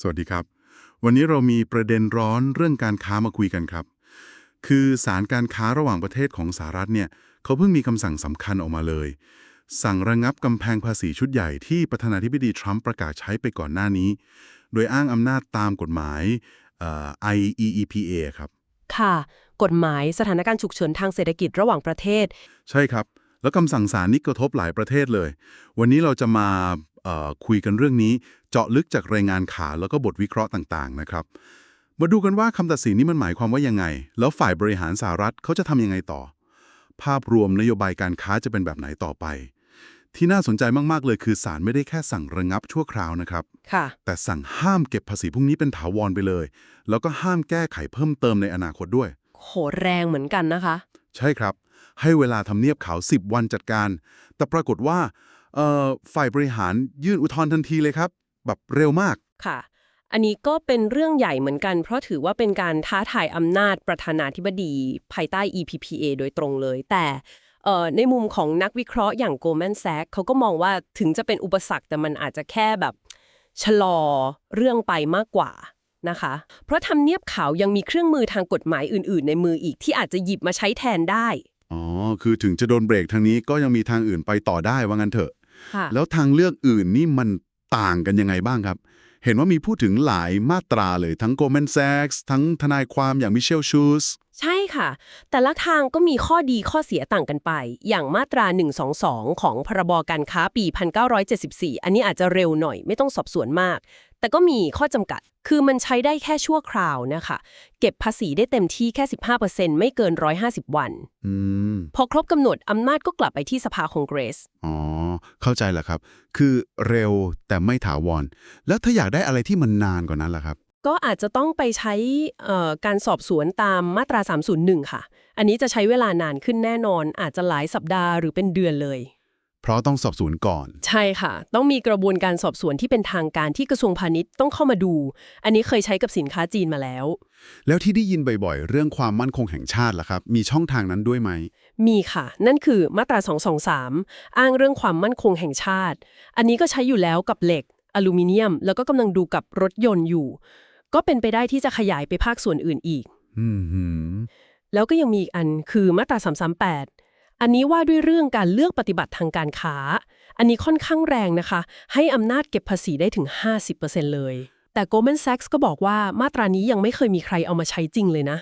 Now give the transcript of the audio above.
สวัสดีครับ วันนี้เรามีประเด็นร้อนเรื่องการค้ามาคุยกันครับ คือสารการค้าระหว่างประเทศของสหรัฐเนี่ยเขาเพิ่งมีคำสั่งสำคัญออกมาเลย สั่งระงับกำแพงภาษีชุดใหญ่ที่ประธานาธิบดีทรัมป์ประกาศใช้ไปก่อนหน้านี้ โดยอ้างอำนาจตามกฎหมายเอ่อ IEEPA ครับ ค่ะ กฎหมายสถานการณ์ฉุกเฉินทางเศรษฐกิจระหว่างประเทศ ใช่ครับ แล้วคำสั่งศาลนี้กระทบหลายประเทศเลย วันนี้เราจะมาเอ่อ คุยกันเรื่องนี้เจาะลึกจากรายงานข่าวแล้วก็บทวิเคราะห์ต่างๆนะครับมาดูกันว่าคำตัดสินนี้มันหมายความว่ายังไง แล้วฝ่ายบริหารสหรัฐเขาจะทำยังไงต่อ ภาพรวมนโยบายการค้าจะเป็นแบบไหนต่อไป ที่น่าสนใจมากๆเลยคือศาลไม่ได้แค่สั่งระงับชั่วคราวนะครับค่ะแต่สั่งห้ามเก็บภาษีพวกนี้เป็นถาวรไปเลย แล้วก็ห้ามแก้ไขเพิ่มเติมในอนาคตด้วยโหแรงเหมือนกันนะคะ ใช่ครับ ให้เวลาทำเนียบขาว 10 วันจัดการ แต่ปรากฏว่าเอ่อ ฝ่ายบริหารยื่นอุทธรณ์ทันทีเลยครับ แบบเร็วมากค่ะ อันนี้ก็เป็นเรื่องใหญ่เหมือนกัน เพราะถือว่าเป็นการท้าทายอำนาจประธานาธิบดีภายใต้ EPPA โดยตรงเลย แต่เอ่อในมุมของนักวิเคราะห์อย่าง Goldman Sachs เขาก็มองว่าถึงจะเป็นอุปสรรคแต่มันอาจจะแค่แบบชะลอเรื่องไปมากกว่านะคะ เพราะทำเนียบขาวยังมีเครื่องมือทางกฎหมายอื่น ๆ ในมืออีกที่อาจจะหยิบมาใช้แทนได้ อ๋อ คือถึงจะโดนเบรกทางนี้ก็ยังมีทางอื่นไปต่อได้ว่างั้นเถอะค่ะ แล้วทางเลือกอื่นนี่มันต่างกันยังไงบ้างครับ เห็นว่ามีพูดถึงหลายมาตราเลยทั้ง Goldman Sachs ทั้งทนายความอย่างมิเชลชูสใช่ค่ะ แต่ละทางก็มีข้อดีข้อเสียต่างกันไป อย่างมาตรา 122 ของพรบการค้าปี 1974 อันนี้อาจจะเร็วหน่อยไม่ต้องสอบสวนมาก แต่ก็มีข้อจำกัด คือมันใช้ได้แค่ชั่วคราวนะคะ เก็บภาษีได้เต็มที่แค่ 15%ไม่เกิน 150 วันอืมพอครบกำหนดอำนาจก็กลับไปที่สภาคองเกรสอ๋อ เข้าใจแล้วครับ คือเร็วแต่ไม่ถาวร แล้วถ้าอยากได้อะไรที่มันนานกว่านั้นล่ะครับ ก็อาจจะต้องไปใช้การสอบสวนตามมาตรา 301 ค่ะ อันนี้จะใช้เวลานานขึ้นแน่นอนอาจจะหลายสัปดาห์หรือเป็นเดือนเลย เพราะต้องสอบสวนก่อน ใช่ค่ะ ต้องมีกระบวนการสอบสวนที่เป็นทางการที่กระทรวงพาณิชย์ต้องเข้ามาดู อันนี้เคยใช้กับสินค้าจีนมาแล้ว แล้วที่ได้ยินบ่อยๆ เรื่องความมั่นคงแห่งชาติล่ะครับ มีช่องทางนั้นด้วยไหม มีค่ะ นั่นคือมาตรา 223 อ้างเรื่องความมั่นคงแห่งชาติ อันนี้ก็ใช้อยู่แล้วกับเหล็ก อลูมิเนียม แล้วก็กำลังดูกับรถยนต์อยู่ ก็เป็นไปได้ที่จะขยายไปภาคส่วนอื่นอีกอืมหืมแล้วก็ยังมีอีกอันคือมาตรา 338 อันนี้ว่าด้วยเรื่องการเลือกปฏิบัติทางการค้า อันนี้ค่อนข้างแรงนะคะ ให้อำนาจเก็บภาษีได้ถึง 50%เลย แต่ Goldman Sachs ก็บอกว่ามาตรานี้ยังไม่เคยมีใครเอามาใช้จริงเลยนะ